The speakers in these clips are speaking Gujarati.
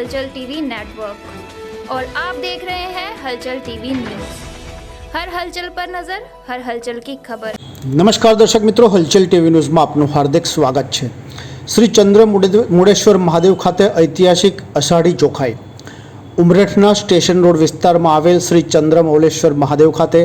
हलचल टीवी नेटवर्क और आप देख रहे हैं हलचल टीवी न्यूज हर हलचल पर नजर हर हलचल की खबर નમસ્કાર દર્શક મિત્રો હલચલ ટીવી ન્યૂઝમાં આપનું હાર્દિક સ્વાગત છે શ્રી ચંદ્ર મુડે- મુડેશ્વર મહાદેવ ખાતે ઐતિહાસિક અષાઢી ચોખાઈ ઉમરેઠના સ્ટેશન રોડ વિસ્તારમાં આવેલ શ્રી ચંદ્ર મૌલેશ્વર મહાદેવ ખાતે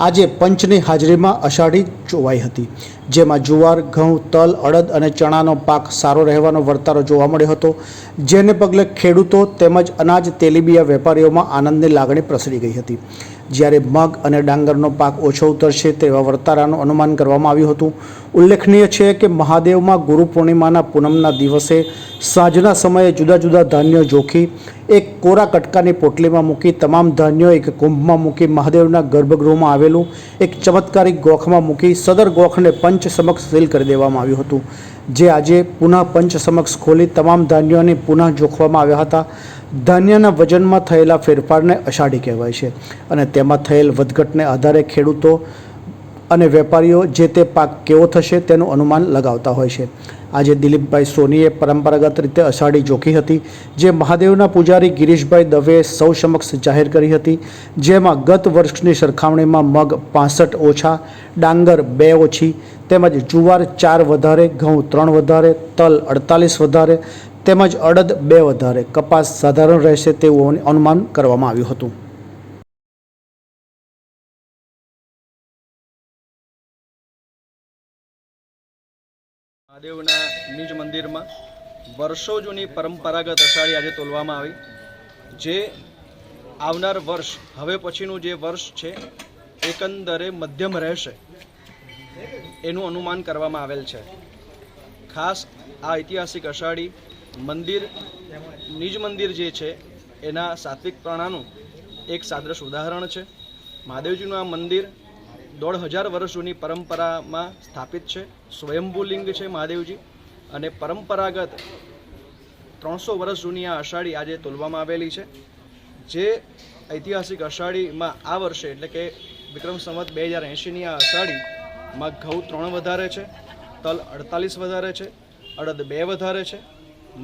આજે પંચની હાજરીમાં અષાઢી ચોવાઈ હતી જેમાં જુવાર, ઘઉં, તલ, અડદ અને ચણાનો પાક સારો રહેવાનો વર્તારો જોવા મળ્યો હતો. જેને પગલે ખેડૂતો તેમજ અનાજ તેલીબિયા વેપારીઓમાં આનંદની લાગણી પ્રસરી ગઈ હતી. જ્યારે મગ અને ડાંગરનો પાક ઓછો ઉતરશે તેવા વર્તારાનું અનુમાન કરવામાં આવ્યું હતું. ઉલ્લેખનીય છે કે મહાદેવમાં ગુરુ પૂર્ણિમાના પૂનમના દિવસે સાંજના સમયે જુદા જુદા ધાન્યો જોખી એક કોરા કટકાની પોટલીમાં મૂકી તમામ ધાન્યો એક કુંભમાં મૂકી મહાદેવના ગર્ભગૃહમાં આવેલું એક ચમત્કારિક ગોખમાં મૂકી સદર ગોખને પંચ સમક્ષ સીલ કરી દેવામાં આવ્યું હતું, જે આજે પુનઃ પંચ સમક્ષ ખોલી તમામ ધાન્યોને પુનઃ જોખવામાં આવ્યા હતા. ધાન્યના વજનમાં થયેલા ફેરફારને અષાઢી કહેવાય છે અને તેમાં થયેલ વધઘટને આધારે ખેડૂતો અને વેપારીઓ જે તે પાક કેવો થશે તેનું અનુમાન લગાવતા હોય છે. આજે દિલીપભાઈ સોનીએ પરંપરાગત રીતે અષાઢી જોખી હતી, જે મહાદેવના પૂજારી ગિરીશભાઈ દવેએ સૌ સમક્ષ જાહેર કરી હતી, જેમાં ગત વર્ષની સરખામણીમાં મગ પાસઠ ઓછા, ડાંગર બે ઓછી, તેમજ જુવાર ચાર વધારે, ઘઉં ત્રણ વધારે, તલ અડતાલીસ વધારે, તેમજ અડદ બે વધારે. કપાસ સાધારણ રહેશે તેવું અનુમાન કરવામાં આવ્યું હતું. મહાદેવના નિજ મંદિરમાં વર્ષો જૂની પરંપરાગત અષાઢી આજે તોલવામાં આવી. જે આવનાર વર્ષ, હવે પછીનું જે વર્ષ છે, એકંદરે મધ્યમ રહેશે એનું અનુમાન કરવામાં આવેલ છે. ખાસ આ ઐતિહાસિક અષાઢી મંદિર, નિજ મંદિર જે છે, એના સાત્વિક પ્રણાનું એક સાદ્રશ ઉદાહરણ છે. મહાદેવજીનું આ મંદિર દોઢ હજાર વર્ષ જૂની પરંપરામાં સ્થાપિત છે. સ્વયંભૂ લિંગ છે મહાદેવજી. અને પરંપરાગત ત્રણસો વર્ષ જૂની આ અષાઢી આજે તોલવામાં આવેલી છે. જે ઐતિહાસિક અષાઢીમાં આ વર્ષે એટલે કે વિક્રમ સંવત બે હજાર એંશીની આ અષાઢીમાં ઘઉં ત્રણ વધારે છે, તલ અડતાલીસ વધારે છે, અડદ બે વધારે છે,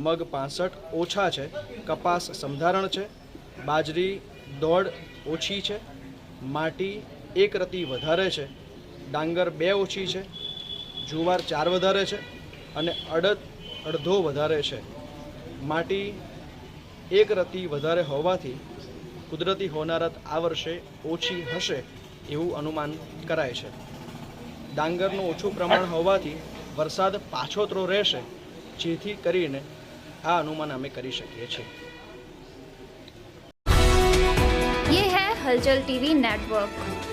મગ પાસઠ ઓછા છે, કપાસ સમધારણ છે, બાજરી દોઢ ઓછી છે, માટી એક રતી વધારે છે. ડાંગર બે ઓછી છે. જુવાર ચાર વધારે છે અને અડદ અડધો વધારે છે. માટી એક રતી વધારે હોવાથી કુદરતી હોનારત આ વર્ષે ઓછી હશે એવું અનુમાન કરાય છે. ડાંગરનું ઓછું પ્રમાણ હોવાથી વરસાદ પાછોતરો રહેશે, જેથી કરીને આ અનુમાન અમે કરી શકીએ છીએ. હલચલ ટીવી નેટવર્ક.